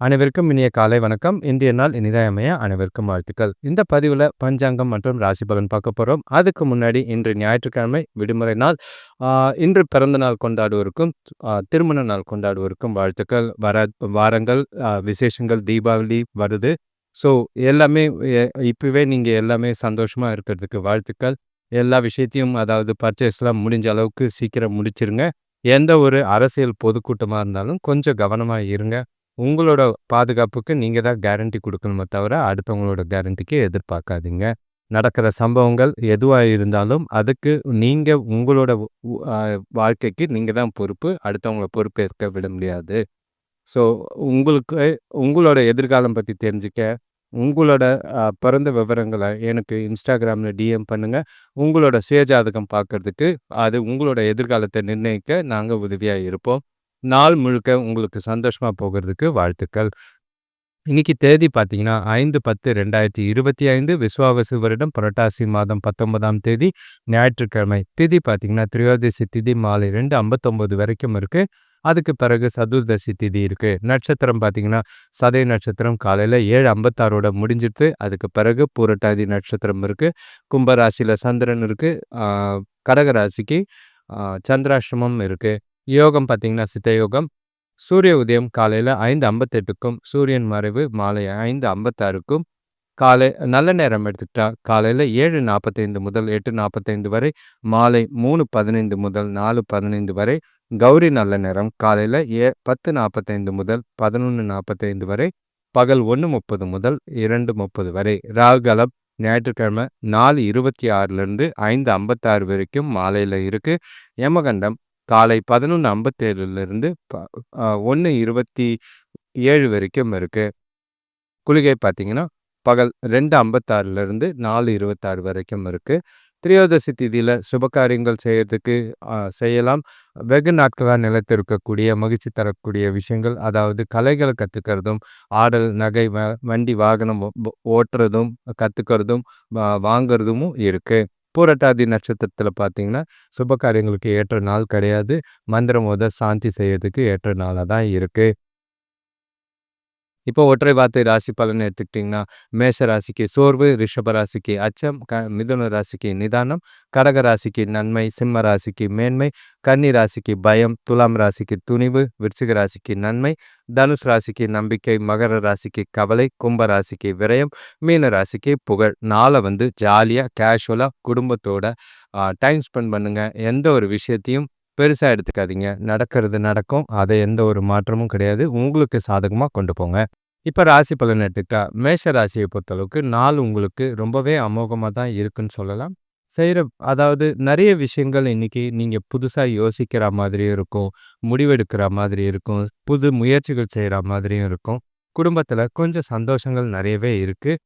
அனைவருக்கும் இனிய காலை வணக்கம். இன்றைய நாள் இனிதாயமைய அனைவருக்கும் வாழ்த்துக்கள். இந்த பதிவில் பஞ்சாங்கம் மற்றும் ராசி பலன் பார்க்க போகிறோம் அதுக்கு முன்னாடி இன்று ஞாயிற்றுக்கிழமை விடுமுறை நாள். இன்று பிறந்த நாள் கொண்டாடுவோருக்கும் திருமண நாள் கொண்டாடுவோருக்கும் வாழ்த்துக்கள். வர வாரங்கள் விசேஷங்கள் தீபாவளி வருது. ஸோ எல்லாமே இப்போவே இப்பவே நீங்கள் எல்லாமே சந்தோஷமாக இருக்கிறதுக்கு வாழ்த்துக்கள். எல்லா விஷயத்தையும் அதாவது பர்ச்சேஸ்லாம் முடிஞ்ச அளவுக்கு சீக்கிரம் முடிச்சிருங்க. எந்த ஒரு அரசியல் பொதுக்கூட்டமாக இருந்தாலும் கொஞ்சம் கவனமாக இருங்க. உங்களோட பாதுகாப்புக்கு நீங்கள் தான் கேரண்டி கொடுக்கணுமே தவிர அடுத்தவங்களோட கேரண்டிக்கு எதிர்பார்க்காதீங்க. நடக்கிற சம்பவங்கள் எதுவாக இருந்தாலும் அதுக்கு நீங்கள் உங்களோட வாழ்க்கைக்கு நீங்கள் தான் பொறுப்பு. அடுத்தவங்கள பொறுப்பேற்க விட முடியாது. ஸோ உங்களுக்கு உங்களோட எதிர்காலம் பற்றி தெரிஞ்சுக்க உங்களோட பிறந்த விவரங்களை எனக்கு இன்ஸ்டாகிராமில் டிஎம் பண்ணுங்கள் உங்களோட சுயஜாதகம் பார்க்கறதுக்கு அது உங்களோட எதிர்காலத்தை நிர்ணயிக்க நாங்கள் உதவியாக இருப்போம். நாள் முழுக்க உங்களுக்கு சந்தோஷமாக போகிறதுக்கு வாழ்த்துக்கள். இன்னைக்கு தேதி பார்த்தீங்கன்னா ஐந்து பத்து ரெண்டாயிரத்தி இருபத்தி ஐந்து விஸ்வாவசு வருடம் புரட்டாசி மாதம் பத்தொன்பதாம் தேதி ஞாயிற்றுக்கிழமை. திதி பார்த்தீங்கன்னா திரையோதசி திதி மாலை ரெண்டு ஐம்பத்தொம்போது வரைக்கும் இருக்குது அதுக்கு பிறகு சதுர்தசி திதி இருக்குது நட்சத்திரம் பார்த்தீங்கன்னா சதய நட்சத்திரம் காலையில் ஏழு ஐம்பத்தாறோட முடிஞ்சிட்டு அதுக்கு பிறகு பூரட்டாதி நட்சத்திரம் இருக்குது கும்பராசியில் சந்திரன் இருக்குது கடகராசிக்கு சந்திராசிரமம் இருக்குது யோகம் பார்த்தீங்கன்னா சித்த யோகம். சூரிய உதயம் காலையில் ஐந்து ஐம்பத்தெட்டுக்கும் சூரியன் மறைவு மாலை ஐந்து ஐம்பத்தாறுக்கும் காலை நல்ல நேரம் எடுத்துக்கிட்டா காலையில் ஏழு நாற்பத்தைந்து முதல் எட்டு நாற்பத்தைந்து வரை மாலை மூணு பதினைந்து முதல் நாலு பதினைந்து வரை கௌரி நல்ல நேரம் காலையில் ஏ பத்து நாற்பத்தைந்து முதல் பதினொன்று நாற்பத்தைந்து வரை பகல் ஒன்று முப்பது முதல் இரண்டு முப்பது வரை ராகுகலம் ஞாயிற்றுக்கிழமை நாலு இருபத்தி ஆறுலேருந்து ஐந்து ஐம்பத்தாறு வரைக்கும் மாலையில் இருக்குது யமகண்டம் காலை பதினொன்று ஐம்பத்தேழுலேருந்து ஒன்று இருபத்தி ஏழு வரைக்கும் இருக்குது குளிகை பார்த்தீங்கன்னா பகல் ரெண்டு ஐம்பத்தாறுலேருந்து நாலு இருபத்தாறு வரைக்கும் இருக்குது திரையோதசி திதியில் சுபகாரியங்கள் செய்கிறதுக்கு செய்யலாம். வெகு நாட்களாக நிலைத்திருக்கக்கூடிய மகிழ்ச்சி தரக்கூடிய விஷயங்கள் அதாவது கலைகளை கற்றுக்கிறதும் ஆடல் நகை வ வண்டி வாகனம் ஓட்டுறதும் கற்றுக்கிறதும் வாங்குறதும் இருக்குது பூரட்டாதி நட்சத்திரத்தில் பார்த்தீங்கன்னா சுப காரியங்களுக்கு ஏற்ற நாள் கிடையாது. மந்திரம் ஓத சாந்தி செய்யறதுக்கு ஏற்ற நாளாக தான் இருக்குது இப்போ ஒற்றை வார்த்தை ராசி பலன் எடுத்துக்கிட்டிங்கன்னா மேஷ ராசிக்கு சோர்வு ரிஷப ராசிக்கு அச்சம் க மிதுன ராசிக்கு நிதானம் கடக ராசிக்கு நன்மை சிம்ம ராசிக்கு மேன்மை கன்னி ராசிக்கு பயம் துலாம் ராசிக்கு துணிவு விருச்சிக ராசிக்கு நன்மை தனுஷ் ராசிக்கு நம்பிக்கை மகர ராசிக்கு கவலை கும்ப ராசிக்கு விரயம் மீன ராசிக்கு புகழ். நாளை வந்து ஜாலியாக கேஷுவலாக குடும்பத்தோட டைம் ஸ்பெண்ட் பண்ணுங்கள் எந்த ஒரு விஷயத்தையும் பெருசாக எடுத்துக்காதீங்க. நடக்கிறது நடக்கும். அதை எந்த ஒரு மாற்றமும் கிடையாது. உங்களுக்கு சாதகமாக கொண்டு போங்க. இப்போ ராசி பலன் எடுத்துக்கிட்டா மேஷ ராசியை பொறுத்தளவுக்கு நாள் உங்களுக்கு ரொம்பவே அமோகமாக தான் இருக்குன்னு சொல்லலாம். செய்கிற அதாவது நிறைய விஷயங்கள் இன்னைக்கு நீங்கள் புதுசாக யோசிக்கிற மாதிரியும் இருக்கும். முடிவெடுக்கிற மாதிரி இருக்கும். புது முயற்சிகள் செய்கிற மாதிரியும் இருக்கும். குடும்பத்தில் கொஞ்சம் சந்தோஷங்கள் நிறையவே இருக்குது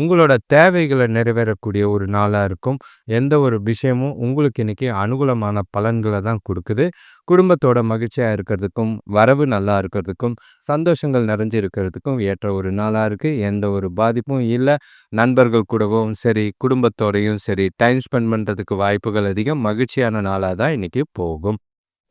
உங்களோட தேவைகளை நிறைவேறக்கூடிய ஒரு நாளாக இருக்கும். எந்த ஒரு விஷயமும் உங்களுக்கு இன்னைக்கு அனுகூலமான பலன்களை தான் கொடுக்குது. குடும்பத்தோட மகிழ்ச்சியாக இருக்கிறதுக்கும் வரவு நல்லா இருக்கிறதுக்கும் சந்தோஷங்கள் நிறைஞ்சு இருக்கிறதுக்கும் ஏற்ற ஒரு நாளாக இருக்குது எந்த ஒரு பாதிப்பும் இல்லை. நண்பர்கள் கூடவும் சரி குடும்பத்தோடையும் சரி டைம் ஸ்பெண்ட் பண்ணுறதுக்கு வாய்ப்புகள் அதிகம். மகிழ்ச்சியான நாளாக தான் இன்றைக்கி போகும்.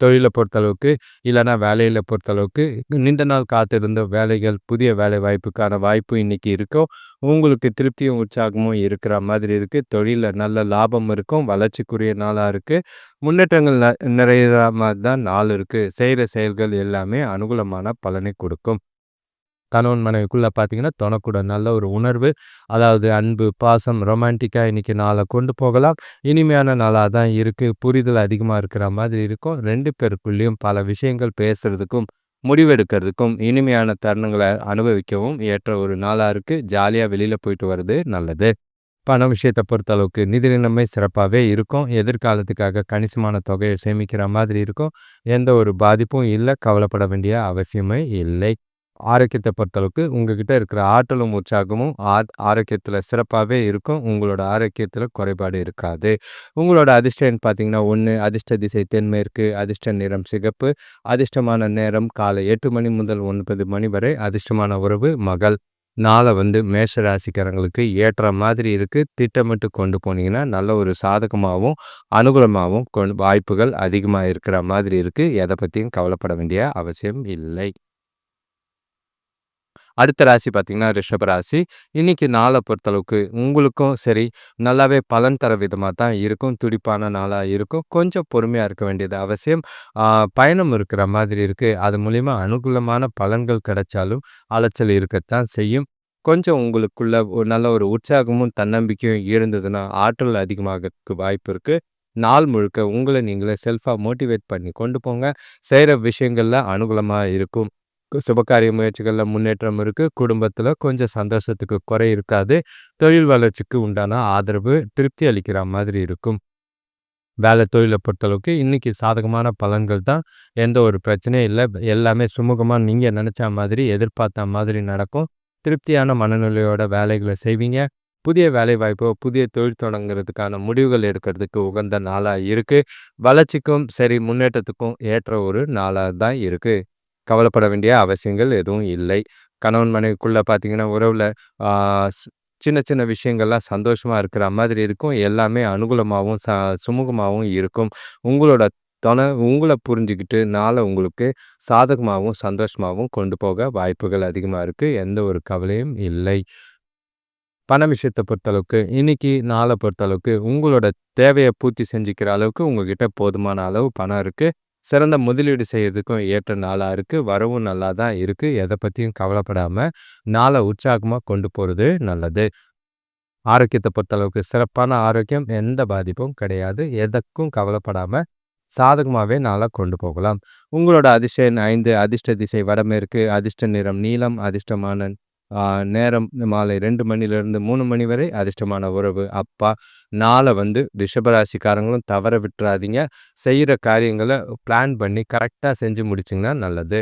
தொழிலை பொறுத்தளவுக்கு இல்லைன்னா வேலையில் பொறுத்தளவுக்கு நீண்ட நாள் காத்திருந்த வேலைகள் புதிய வேலை வாய்ப்புக்கான வாய்ப்பு இன்றைக்கி இருக்கும் உங்களுக்கு திருப்தியும் உற்சாகமும் இருக்கிற மாதிரி இருக்குது தொழிலில் நல்ல லாபம் இருக்கும் வளர்ச்சிக்குரிய நாளாக இருக்குது முன்னேற்றங்கள் ந மாதிரி தான் நாள் இருக்குது செய்கிற செயல்கள் எல்லாமே அனுகூலமான பலனை கொடுக்கும். கணவன் மனைவிக்குள்ளே பார்த்தீங்கன்னா தொணக்கூட நல்ல ஒரு உணர்வு அதாவது அன்பு பாசம் ரொமான்டிக்காக இன்றைக்கி நாளை கொண்டு போகலாம். இனிமையான நாளாக தான் இருக்குது புரிதல் அதிகமாக இருக்கிற மாதிரி இருக்கும். ரெண்டு பேருக்குள்ளேயும் பல விஷயங்கள் பேசுகிறதுக்கும் முடிவெடுக்கிறதுக்கும் இனிமையான தருணங்களை அனுபவிக்கவும் ஏற்ற ஒரு நாளாக இருக்குது ஜாலியாக வெளியில் போயிட்டு வர்றது நல்லது. பண விஷயத்தை பொறுத்தளவுக்கு நிதி நிலைமை சிறப்பாகவே இருக்கும். எதிர்காலத்துக்காக கணிசமான தொகையை சேமிக்கிற மாதிரி இருக்கும். எந்த ஒரு பாதிப்பும் இல்லை. கவலைப்பட வேண்டிய அவசியமே இல்லை. ஆரோக்கியத்தை பொறுத்தளவுக்கு உங்ககிட்ட இருக்கிற ஆற்றலும் உற்சாகமும் ஆ ஆரோக்கியத்தில் சிறப்பாகவே இருக்கும். உங்களோட ஆரோக்கியத்தில் குறைபாடு இருக்காது. உங்களோட அதிர்ஷ்ட பார்த்தீங்கன்னா ஒன்று அதிர்ஷ்ட திசை தென்மேற்கு அதிர்ஷ்ட நிறம் சிகப்பு அதிர்ஷ்டமான நேரம் காலை எட்டு மணி முதல் ஒன்பது மணி வரை அதிர்ஷ்டமான உறவு மகள். நாளை வந்து மேஷ ராசிக்காரங்களுக்கு ஏற்ற மாதிரி இருக்குது திட்டமிட்டு கொண்டு போனீங்கன்னா நல்ல ஒரு சாதகமாகவும் அனுகூலமாகவும் கொண்டு வாய்ப்புகள் அதிகமாக இருக்கிற மாதிரி இருக்குது எதை பற்றியும் கவலைப்பட வேண்டிய அவசியம் இல்லை. அடுத்த ராசி பார்த்தீங்கன்னா ரிஷப ராசி. இன்றைக்கி நாளை பொறுத்தளவுக்கு உங்களுக்கும் சரி, நல்லாவே பலன் தர விதமாக தான் இருக்கும். துடிப்பான நாளாக இருக்கும். கொஞ்சம் பொறுமையாக இருக்க வேண்டியது அவசியம். பயணம் இருக்கிற மாதிரி இருக்குது அது மூலிமா அனுகூலமான பலன்கள் கிடைச்சாலும், அலைச்சல் இருக்கத்தான் செய்யும். கொஞ்சம் உங்களுக்குள்ள ஒரு நல்ல ஒரு உற்சாகமும், தன்னம்பிக்கையும் இருந்ததுன்னா, ஆற்றல் அதிகமாகிறதுக்கு வாய்ப்பு இருக்குது நாள் முழுக்க உங்களை நீங்களே செல்ஃபாக மோட்டிவேட் பண்ணி கொண்டு போங்க. செய்கிற விஷயங்கள்ல அனுகூலமாக இருக்கும். சுபகாரிய முயற்சிகளில் முன்னேற்றம் இருக்கு. குடும்பத்தில் கொஞ்சம் சந்தோஷத்துக்கு குறை இருக்காது. தொழில் வளர்ச்சிக்கு உண்டான ஆதரவு திருப்தி அளிக்கிற மாதிரி இருக்கும். வேலை தொழிலை பொறுத்தளவுக்கு இன்னைக்கு சாதகமான பலன்கள் தான். எந்த ஒரு பிரச்சனையும் இல்லை எல்லாமே சுமூகமாக நீங்கள் நினச்ச மாதிரி, எதிர்பார்த்த மாதிரி நடக்கும். திருப்தியான மனநிலையோட வேலைகளை செய்வீங்க. புதிய வேலைவாய்ப்போ, புதிய தொழில் தொடங்குறதுக்கான முடிவுகள் எடுக்கிறதுக்கு உகந்த நாளாக இருக்குது வளர்ச்சிக்கும் சரி, முன்னேற்றத்துக்கும் ஏற்ற ஒரு நாளாக தான் இருக்குது கவலைப்பட வேண்டிய அவசியங்கள் எதுவும் இல்லை. கணவன் மனைவிக்குள்ளே பார்த்தீங்கன்னா, உறவுல சின்ன சின்ன விஷயங்கள்லாம் சந்தோஷமாக இருக்கிற மாதிரி இருக்கும். எல்லாமே அனுகூலமாகவும் ச சுமூகமாகவும் இருக்கும். உங்களோட தொண உங்களை புரிஞ்சுக்கிட்டு நாளை உங்களுக்கு சாதகமாகவும் சந்தோஷமாகவும் கொண்டு போக வாய்ப்புகள் அதிகமாக இருக்குது எந்த ஒரு கவலையும் இல்லை. பண விஷயத்தை பொறுத்தளவுக்கு, இன்னைக்கு நாளை பொறுத்தளவுக்கு உங்களோட தேவையை பூர்த்தி செஞ்சுக்கிற அளவுக்கு உங்ககிட்ட போதுமான அளவு பணம் இருக்குது சிறந்த முதலீடு செய்யறதுக்கும் ஏற்ற நாளா இருக்கு. வரவும் நல்லா தான் இருக்கு. எதை பத்தியும் கவலைப்படாம, நாளை உற்சாகமா கொண்டு போறது நல்லது. ஆரோக்கியத்தை பொறுத்தளவுக்கு சிறப்பான ஆரோக்கியம். எந்த பாதிப்பும் கிடையாது. எதற்கும் கவலைப்படாம, சாதகமாவே நாளாக கொண்டு போகலாம். உங்களோட அதிர்ஷ்ட எண் 5, அதிர்ஷ்ட திசை வடமேற்கு, அதிர்ஷ்ட நிறம் நீளம் அதிர்ஷ்டமான நேரம் மாலை ரெண்டு மணிலேருந்து மூணு மணி வரை, அதிர்ஷ்டமான உறவு அப்பா. நாளை வந்து ரிஷபராசிக்காரங்களும் தவற விட்றாதீங்க. செய்கிற காரியங்களை பிளான் பண்ணி கரெக்டாக செஞ்சு முடிச்சிங்கன்னா நல்லது.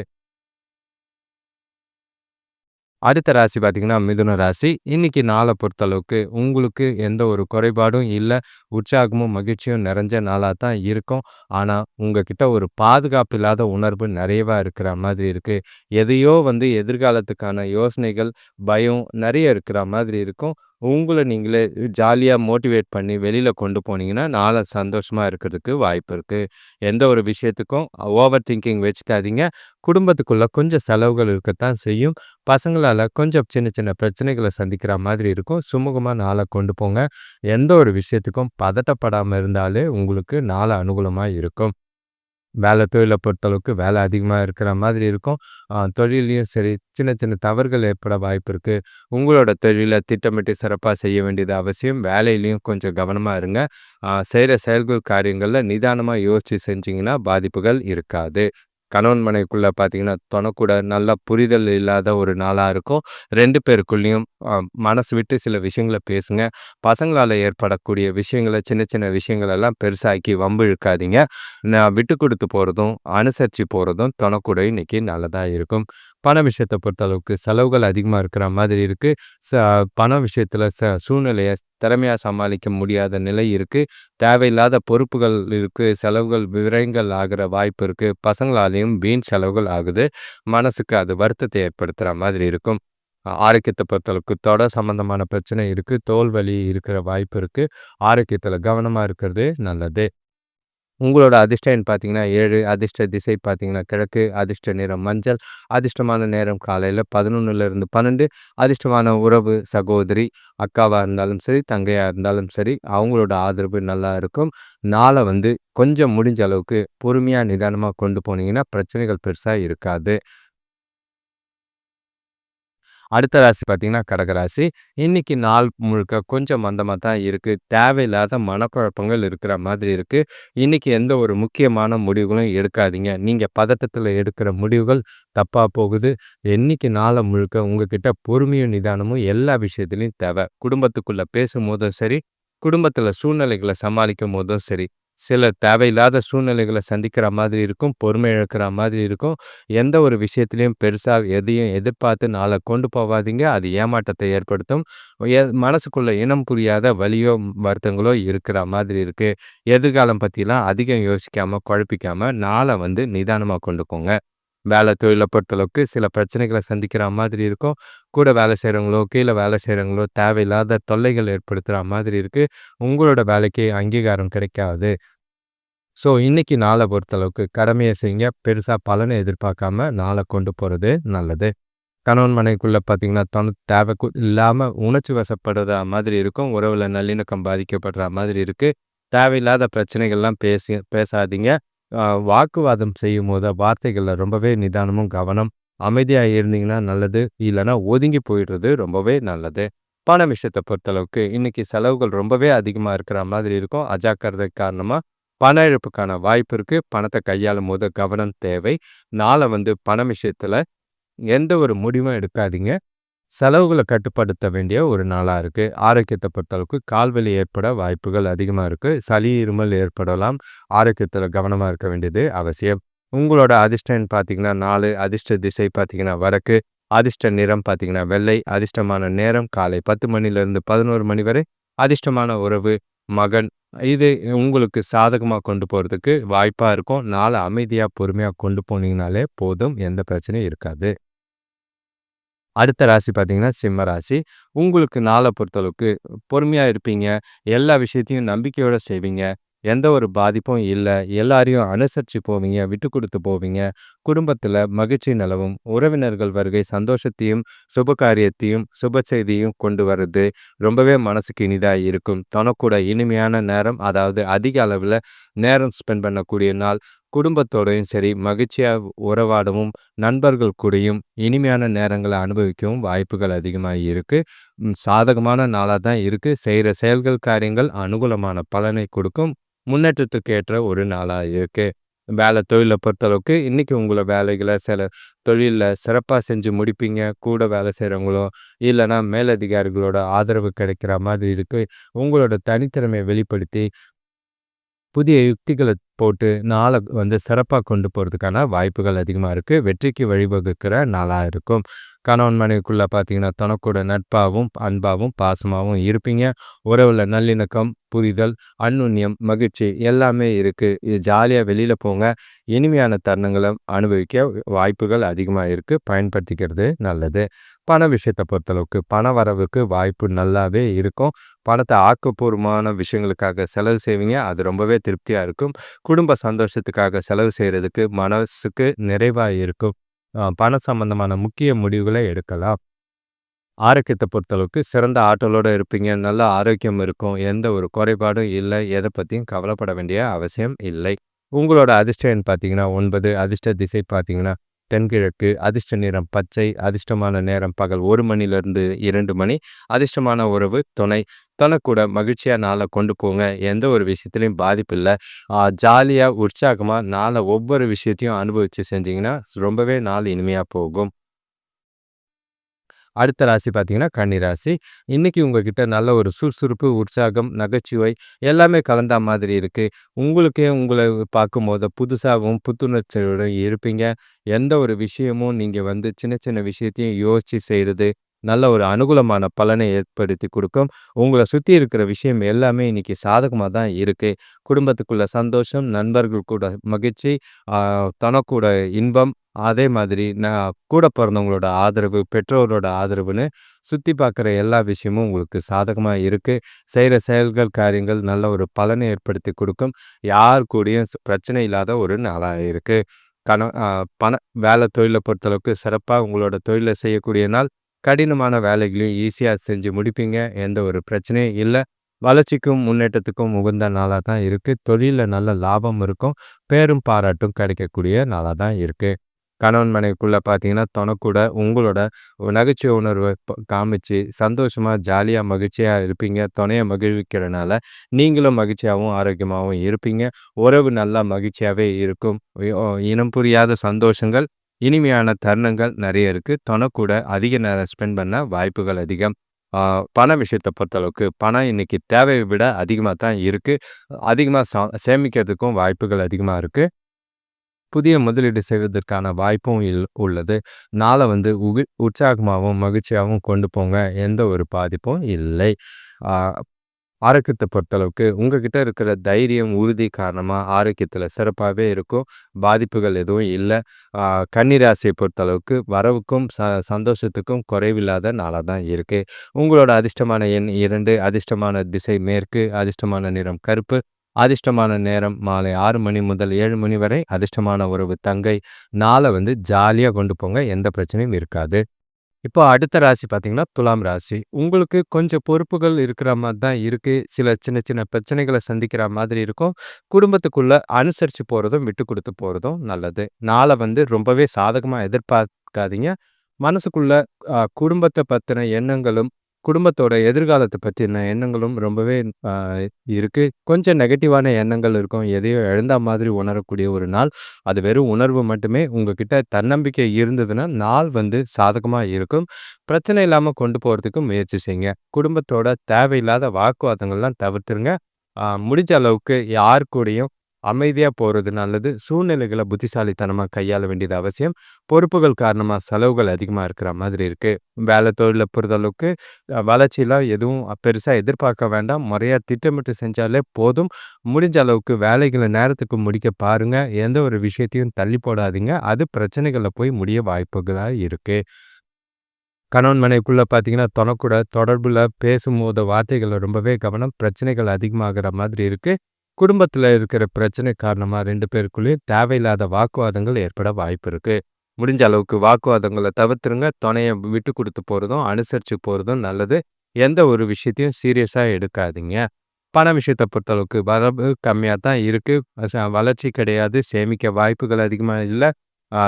அடுத்த ராசி பார்த்தீங்கன்னா, மிதுன ராசி. இன்னைக்கு நாளை பொறுத்தளவுக்கு உங்களுக்கு எந்த ஒரு குறைபாடும் இல்லை உற்சாகமும், மகிழ்ச்சியும் நிறைஞ்ச நாளாக தான் இருக்கும். ஆனால் உங்ககிட்ட ஒரு பாதுகாப்பு இல்லாத உணர்வு நிறையவா இருக்கிற மாதிரி இருக்குது எதையோ வந்து எதிர்காலத்துக்கான யோசனைகள், பயம் நிறைய இருக்கிற மாதிரி இருக்கும். உங்கள நீங்களே ஜாலியாக மோட்டிவேட் பண்ணி வெளியில் கொண்டு போனீங்கன்னா, நாளை சந்தோஷமாக இருக்கிறதுக்கு வாய்ப்பு இருக்குது எந்த ஒரு விஷயத்துக்கும் ஓவர் திங்கிங் வச்சுக்காதீங்க. குடும்பத்துக்குள்ளே கொஞ்சம் செலவுகள் இருக்கத்தான் செய்யும். பசங்களால் கொஞ்சம் சின்ன சின்ன பிரச்சனைகளை சந்திக்கிற மாதிரி இருக்கும். சுமூகமாக நாளை கொண்டு போங்க. எந்த ஒரு விஷயத்துக்கும் பதட்டப்படாமல் இருந்தாலே உங்களுக்கு நாளை அனுகூலமாக இருக்கும். வேலை தொழிலை பொறுத்தளவுக்கு வேலை அதிகமாக இருக்கிற மாதிரி இருக்கும். தொழிலையும் சரி, சின்ன சின்ன தவறுகள் ஏற்பட வாய்ப்பு இருக்குது உங்களோட தொழிலை திட்டமிட்டு சிறப்பாக செய்ய வேண்டியது அவசியம். வேலையிலையும் கொஞ்சம் கவனமாக இருங்க. செய்கிற செயல்கள், காரியங்களில் நிதானமாக யோசித்து செஞ்சிங்கன்னா பாதிப்புகள் இருக்காது. கணவன் மனைக்குள்ளே பார்த்தீங்கன்னா, தொணக்கூட நல்லா புரிதல் இல்லாத ஒரு நாளாக இருக்கும். ரெண்டு பேருக்குள்ளேயும் மனசு விட்டு சில விஷயங்கள பேசுங்க. பசங்களால் ஏற்படக்கூடிய விஷயங்கள, சின்ன சின்ன விஷயங்களெல்லாம் பெருசாக்கி வம்பு இழுக்காதீங்க. நான் விட்டு கொடுத்து போகிறதும் அனுசரித்து போகிறதும் தொணக்கூட இன்னைக்கு நல்லதாக இருக்கும். பண விஷயத்த பொறுத்தளவுக்கு செலவுகள் அதிகமாக இருக்கிற மாதிரி இருக்குது ச பண விஷயத்தில் ச சூழ்நிலையை திறமையாக சமாளிக்க முடியாத நிலை இருக்குது தேவையில்லாத பொறுப்புகள் இருக்குது செலவுகள், விரயங்கள் ஆகிற வாய்ப்பு இருக்குது பசங்களாலேயும் வீண் செலவுகள் ஆகுது. மனசுக்கு அது வருத்தத்தை ஏற்படுத்துகிற மாதிரி இருக்கும். ஆரோக்கியத்தை பொறுத்தளவுக்கு தொட சம்மந்தமான பிரச்சனை இருக்குது தோல் வலி இருக்கிற வாய்ப்பு இருக்குது ஆரோக்கியத்தில் கவனமாக இருக்கிறது நல்லது. உங்களோட அதிர்ஷ்டம் எண் பார்த்தீங்கன்னா ஏழு அதிர்ஷ்ட திசை பார்த்தீங்கன்னா கிழக்கு, அதிர்ஷ்ட நிறம் மஞ்சள், அதிர்ஷ்டமான நேரம் காலையில் பதினொன்றுலேருந்து பன்னெண்டு அதிர்ஷ்டமான உறவு சகோதரி, அக்காவாக இருந்தாலும் சரி, தங்கையாக இருந்தாலும் சரி, அவங்களோட ஆதரவு நல்லா இருக்கும். நாளை வந்து கொஞ்சம் முடிஞ்ச அளவுக்கு பொறுமையாக நிதானமாக கொண்டு போனீங்கன்னா, பிரச்சனைகள் பெருசாக இருக்காது. அடுத்த ராசி பார்த்தீங்கன்னா, கடகராசி. இன்னைக்கு நாள் முழுக்க கொஞ்சம் மந்தமாக தான் இருக்குது தேவையில்லாத மனக்குழப்பங்கள் இருக்கிற மாதிரி இருக்குது இன்னைக்கு எந்த ஒரு முக்கியமான முடிவுகளும் எடுக்காதீங்க. நீங்கள் பதட்டத்தில் எடுக்கிற முடிவுகள் தப்பாக போகுது. இன்னைக்கு நாளை முழுக்க உங்ககிட்ட பொறுமையும், நிதானமும் எல்லா விஷயத்துலையும் தேவை. குடும்பத்துக்குள்ள பேசும்போதும் சரி, குடும்பத்தில் சூழ்நிலைகளை சமாளிக்கும் போதும் சரி, சில தேவையில்லாத சூழ்நிலைகளை சந்திக்கிற மாதிரி இருக்கும். பொறுமை இழக்கிற மாதிரி இருக்கும். எந்த ஒரு விஷயத்துலையும் பெருசாக எதையும் எதிர்பார்த்து நாளை கொண்டு போகாதீங்க அது ஏமாற்றத்தை ஏற்படுத்தும். மனசுக்குள்ளே இனம் புரியாத வலியோ, வருத்தங்களோ இருக்கிற மாதிரி இருக்குது எதிர்காலம் பற்றிலாம் அதிகம் யோசிக்காமல் குழப்பிக்காமல் நாளை வந்து நிதானமாக கொண்டுக்கோங்க வேலை தொழிலை பொறுத்தளவுக்கு சில பிரச்சனைகளை சந்திக்கிற மாதிரி இருக்கும். கூட வேலை செய்கிறவங்களோ கீழே வேலை செய்கிறவங்களோ தேவையில்லாத தொல்லைகள் ஏற்படுத்துகிற மாதிரி இருக்குது உங்களோட வேலைக்கு அங்கீகாரம் கிடைக்காது. ஸோ, இன்னைக்கு நாளை பொறுத்தளவுக்கு கடமையை செய்யுங்க. பெருசாக பலனை எதிர்பார்க்காம நாளை கொண்டு போகிறது நல்லது. கணவன் மனைக்குள்ளே பார்த்தீங்கன்னா, தன் தேவைக்கு இல்லாமல் உணர்ச்சி வசப்படுற மாதிரி இருக்கும். உறவில் நல்லிணக்கம் பாதிக்கப்படுற மாதிரி இருக்குது தேவையில்லாத பிரச்சனைகள்லாம் பேசி பேசாதீங்க. வாக்குவாதம் செய்யும் போது வார்த்தைகள்ல ரொம்பவே நிதானமும், கவனம், அமைதியா இருந்தீங்கன்னா நல்லது. இல்லைன்னா ஒதுங்கி போயிடுறது ரொம்பவே நல்லது. பண விஷயத்த பொறுத்தளவுக்கு இன்னைக்கு செலவுகள் ரொம்பவே அதிகமா இருக்கிற மாதிரி இருக்கும். அஜாக்கிரதை காரணமா பண இழப்புக்கான வாய்ப்பு பணத்தை கையாளும் போது கவனம் தேவை. நாளை வந்து பண விஷயத்துல எந்த ஒரு முடிவும் எடுக்காதீங்க. செலவுகளை கட்டுப்படுத்த வேண்டிய ஒரு நாளாக இருக்குது ஆரோக்கியத்தை பொறுத்தளவுக்கு கால்வலி ஏற்பட வாய்ப்புகள் அதிகமாக இருக்குது சளி, இருமல் ஏற்படலாம். ஆரோக்கியத்தில் கவனமாக இருக்க வேண்டியது அவசியம். உங்களோட அதிர்ஷ்ட பார்த்தீங்கன்னா நாலு அதிர்ஷ்ட திசை பார்த்தீங்கன்னா வடக்கு, அதிர்ஷ்ட நிறம் பார்த்தீங்கன்னா வெள்ளை, அதிர்ஷ்டமான நேரம் காலை பத்து மணிலேருந்து பதினோரு மணி வரை, அதிர்ஷ்டமான உறவு மகன். இது உங்களுக்கு சாதகமாக கொண்டு போகிறதுக்கு வாய்ப்பாக இருக்கும். நாளை அமைதியாக பொறுமையாக கொண்டு போனீங்கனாலே போதும். எந்த பிரச்சனையும் இருக்காது. அடுத்த ராசி பார்த்தீங்கன்னா, சிம்ம ராசி. உங்களுக்கு நாளை பொறுத்தளவுக்கு பொறுமையாக இருப்பீங்க. எல்லா விஷயத்தையும் நம்பிக்கையோடு செய்வீங்க. எந்த ஒரு பாதிப்பும் இல்லை எல்லாரையும் அனுசரித்து போவீங்க. விட்டு கொடுத்து போவீங்க. குடும்பத்தில் மகிழ்ச்சி நிலவும். உறவினர்கள் வருகை சந்தோஷத்தையும், சுபகாரியத்தையும், சுப செய்தியும் கொண்டு வர்றது ரொம்பவே மனசுக்கு இனிதாக இருக்கும். தனக்கூட இனிமையான நேரம், அதாவது அதிக அளவில் நேரம் ஸ்பெண்ட் பண்ணக்கூடிய நாள். குடும்பத்தோடையும் சரி, மகிழ்ச்சியாக உறவாடவும், நண்பர்கள் கூடயும் இனிமையான நேரங்களை அனுபவிக்கவும் வாய்ப்புகள் அதிகமாக இருக்குது சாதகமான நாளாக தான் இருக்குது செய்கிற செயல்கள், காரியங்கள் அனுகூலமான பலனை கொடுக்கும். முன்னேற்றத்துக்கு ஏற்ற ஒரு நாளாக இருக்குது வேலை, தொழிலை பொறுத்தளவுக்கு இன்றைக்கி உங்களை வேலைகளை சில தொழிலில் சிறப்பாக செஞ்சு முடிப்பீங்க. கூட வேலை செய்கிறவங்களோ இல்லைனா மேலதிகாரிகளோட ஆதரவு கிடைக்கிற மாதிரி இருக்குது உங்களோட தனித்திறமையை வெளிப்படுத்தி புதிய யுக்திகளை போட்டு நாளை வந்து சிறப்பாக கொண்டு போகிறதுக்கான வாய்ப்புகள் அதிகமாக இருக்குது வெற்றிக்கு வழிவகுக்கிற நாளாக இருக்கும். கணவன் மனைவிக்குள்ளே பார்த்தீங்கன்னா, தனக்கூட நட்பாகவும் அன்பாகவும் பாசமாகவும் இருப்பீங்க. உறவுல நல்லிணக்கம், புரிதல், அன்னுண்ணியம் மகிழ்ச்சி எல்லாமே இருக்குது இது ஜாலியாக வெளியில் போங்க. இனிமையான தருணங்களை அனுபவிக்க வாய்ப்புகள் அதிகமாக இருக்குது பயன்படுத்திக்கிறது நல்லது. பண விஷயத்தை பொறுத்தளவுக்கு பண வரவுக்கு வாய்ப்பு நல்லாவே இருக்கும். பணத்தை ஆக்கப்பூர்வமான விஷயங்களுக்காக செலவு செய்வீங்க. அது ரொம்பவே திருப்தியாக இருக்கும். குடும்ப சந்தோஷத்துக்காக செலவு செய்கிறதுக்கு மனசுக்கு நிறைவாக இருக்கும். பண சம்பந்தமான முக்கிய முடிவுகளை எடுக்கலாம். ஆரோக்கியத்தை பொறுத்தளவுக்கு சிறந்த ஆற்றலோடு இருப்பீங்க. நல்ல ஆரோக்கியம் இருக்கும். எந்த ஒரு குறைபாடும் இல்லை எதை பற்றியும் கவலைப்பட வேண்டிய அவசியம் இல்லை. உங்களோட அதிர்ஷ்டம் பார்த்தீங்கன்னா ஒன்பது அதிர்ஷ்ட திசை பார்த்தீங்கன்னா தென்கிழக்கு, அதிர்ஷ்ட நிறம் பச்சை, அதிர்ஷ்டமான நேரம் பகல் ஒரு மணிலிருந்து இரண்டு மணி, அதிர்ஷ்டமான உறவு துணை. தனக்கூட மகிழ்ச்சியாக நாளை கொண்டு போங்க. எந்த ஒரு விஷயத்துலையும் பாதிப்பு இல்லை ஜாலியாக உற்சாகமாக நாளை ஒவ்வொரு விஷயத்தையும் அனுபவித்து செஞ்சிங்கன்னா ரொம்பவே நாள் இனிமையாக போகும். அடுத்த ராசி பார்த்தீங்கன்னா, கன்னி ராசி. இன்னைக்கு உங்ககிட்ட நல்ல ஒரு சுறுசுறுப்பு, உற்சாகம், நகைச்சுவை எல்லாமே கலந்தா மாதிரி இருக்குது உங்களுக்கே உங்களை பார்க்கும்போது புதுசாகவும் புத்துணர்ச்சியோட இருப்பீங்க. எந்த ஒரு விஷயமும் நீங்கள் வந்து சின்ன சின்ன விஷயத்தையும் யோசித்து செய்கிறது நல்ல ஒரு அனுகூலமான பலனை ஏற்படுத்தி கொடுக்கும். உங்களை சுற்றி இருக்கிற விஷயம் எல்லாமே இன்னைக்கு சாதகமாக தான் இருக்குது குடும்பத்துக்குள்ள சந்தோஷம், நண்பர்கள் கூட மகிழ்ச்சி, தனக்கூட இன்பம், அதே மாதிரி நான் கூட பிறந்தவங்களோட ஆதரவு, பெற்றோரோட ஆதரவுன்னு சுற்றி பார்க்குற எல்லா விஷயமும் உங்களுக்கு சாதகமாக இருக்குது செய்கிற செயல்கள், காரியங்கள் நல்ல ஒரு பலனை ஏற்படுத்தி கொடுக்கும். யார் கூடயும் பிரச்சனை இல்லாத ஒரு நாளாக இருக்குது கண பண வேலை, தொழிலை பொறுத்தளவுக்கு சிறப்பாக உங்களோட தொழிலை செய்யக்கூடிய நாள். கடினமான வேலைகளையும் ஈஸியாக செஞ்சு முடிப்பீங்க. எந்த ஒரு பிரச்சனையும் இல்லை வளர்ச்சிக்கும், முன்னேற்றத்துக்கும் உகந்த நாளாக தான் இருக்குது தொழிலில் நல்ல லாபம் இருக்கும். பேரும் பாராட்டும் கிடைக்கக்கூடிய நாளாக தான் இருக்குது கணவன் மனைவிக்குள்ளே பார்த்தீங்கன்னா, தனக்கூட உங்களோட நகைச்சுவை உணர்வை காமிச்சு சந்தோஷமாக ஜாலியாக மகிழ்ச்சியாக இருப்பீங்க. துணையை மகிழ்விக்கிறனால நீங்களும் மகிழ்ச்சியாகவும் ஆரோக்கியமாகவும் இருப்பீங்க. உறவு நல்லா மகிழ்ச்சியாகவே இருக்கும். இனம் புரியாத சந்தோஷங்கள், இனிமையான தருணங்கள் நிறைய இருக்குது தனக்கூட அதிக நேரம் ஸ்பெண்ட் பண்ண வாய்ப்புகள் அதிகம். பண விஷயத்தை பொறுத்தளவுக்கு பணம் இன்னைக்கு தேவையை விட அதிகமாக தான் இருக்குது அதிகமாக ச சேமிக்கிறதுக்கும் வாய்ப்புகள் அதிகமாக இருக்குது புதிய முதலீடு செய்வதற்கான வாய்ப்பும் இல் உள்ளது. நாளை வந்து உகி உற்சாகமாகவும் மகிழ்ச்சியாகவும் கொண்டு போங்க. எந்த ஒரு பாதிப்பும் இல்லை. ஆரோக்கியத்தை பொறுத்தளவுக்கு உங்ககிட்ட இருக்கிற தைரியம், உறுதி காரணமாக ஆரோக்கியத்தில் சிறப்பாகவே இருக்கும். பாதிப்புகள் எதுவும் இல்லை கன்னிராசியை பொறுத்தளவுக்கு வரவுக்கும், ச சந்தோஷத்துக்கும் குறைவில்லாத நாளாக தான் இருக்குது உங்களோட அதிர்ஷ்டமான எண் இரண்டு அதிர்ஷ்டமான திசை மேற்கு, அதிர்ஷ்டமான நிறம் கருப்பு, அதிர்ஷ்டமான நேரம் மாலை ஆறு மணி முதல் ஏழு மணி வரை, அதிர்ஷ்டமான உறவு தங்கை. நாளை வந்து ஜாலியாக கொண்டு போங்க. எந்த பிரச்சனையும் இருக்காது. இப்போ அடுத்த ராசி பார்த்தீங்கன்னா, துலாம் ராசி. உங்களுக்கு கொஞ்சம் பொறுப்புகள் இருக்கிற மாதிரி தான் இருக்கு. சில சின்ன சின்ன பிரச்சனைகளை சந்திக்கிற மாதிரி இருக்கும். குடும்பத்துக்குள்ள அனுசரிச்சு போறதும், விட்டு கொடுத்து போறதும் நல்லது. நாளை வந்து ரொம்பவே சாதகமா எதிர்பார்க்காதீங்க. மனசுக்குள்ள குடும்பத்தை பற்றின பத்தின எண்ணங்களும், குடும்பத்தோட எதிர்காலத்தை பற்றின எண்ணங்களும் ரொம்பவே இருக்குது கொஞ்சம் நெகட்டிவான எண்ணங்கள் இருக்கும். எதையோ இழந்த மாதிரி உணரக்கூடிய ஒரு நாள். அது வெறும் உணர்வு மட்டுமே. உங்ககிட்ட தன்னம்பிக்கை இருந்ததுன்னா, நாள் வந்து சாதகமாக இருக்கும். பிரச்சனை இல்லாமல் கொண்டு போகிறதுக்கு முயற்சி செய்யுங்க. குடும்பத்தோட தேவையில்லாத வாக்குவாதங்கள்லாம் தவிர்த்துருங்க. முடிஞ்ச அளவுக்கு யார் கூடயும் அமைதியாக போகிறது நல்லது. சூழ்நிலைகளை புத்திசாலித்தனமாக கையாள வேண்டியது அவசியம். பொறுப்புகள் காரணமாக செலவுகள் அதிகமாக இருக்கிற மாதிரி இருக்குது வேலை தொழில பொறுத்தளவுக்கு வளர்ச்சியெலாம் எதுவும் பெருசாக எதிர்பார்க்க வேண்டாம். முறையாக திட்டமிட்டு செஞ்சாலே போதும். முடிஞ்ச அளவுக்கு வேலைகளை நேரத்துக்கு முடிக்க பாருங்கள் எந்த ஒரு விஷயத்தையும் தள்ளி போடாதீங்க. அது பிரச்சனைகளை போய் முடிய வாய்ப்புகளாக இருக்குது கணவன் மனைவிக்குள்ளே பார்த்தீங்கன்னா, தொணக்கூட தொடர்பில் பேசும்போது வார்த்தைகளை ரொம்பவே கவனம். பிரச்சனைகள் அதிகமாகிற மாதிரி இருக்குது குடும்பத்தில் இருக்கிற பிரச்சனை காரணமா ரெண்டு பேருக்குள்ளயும் தேவையில்லாத வாக்குவாதங்கள் ஏற்பட வாய்ப்பு இருக்குது முடிஞ்ச அளவுக்கு வாக்குவாதங்கள தவிர்த்துருங்க. துணைய விட்டு கொடுத்து போறதும், அனுசரிச்சு போறதும் நல்லது. எந்த ஒரு விஷயத்தையும் சீரியஸா எடுக்காதீங்க. பண விஷயத்த பொறுத்தளவுக்கு வரவு கம்மியா தான் இருக்கு. வளர்ச்சி கிடையாது. சேமிக்க வாய்ப்புகள் அதிகமா இல்ல.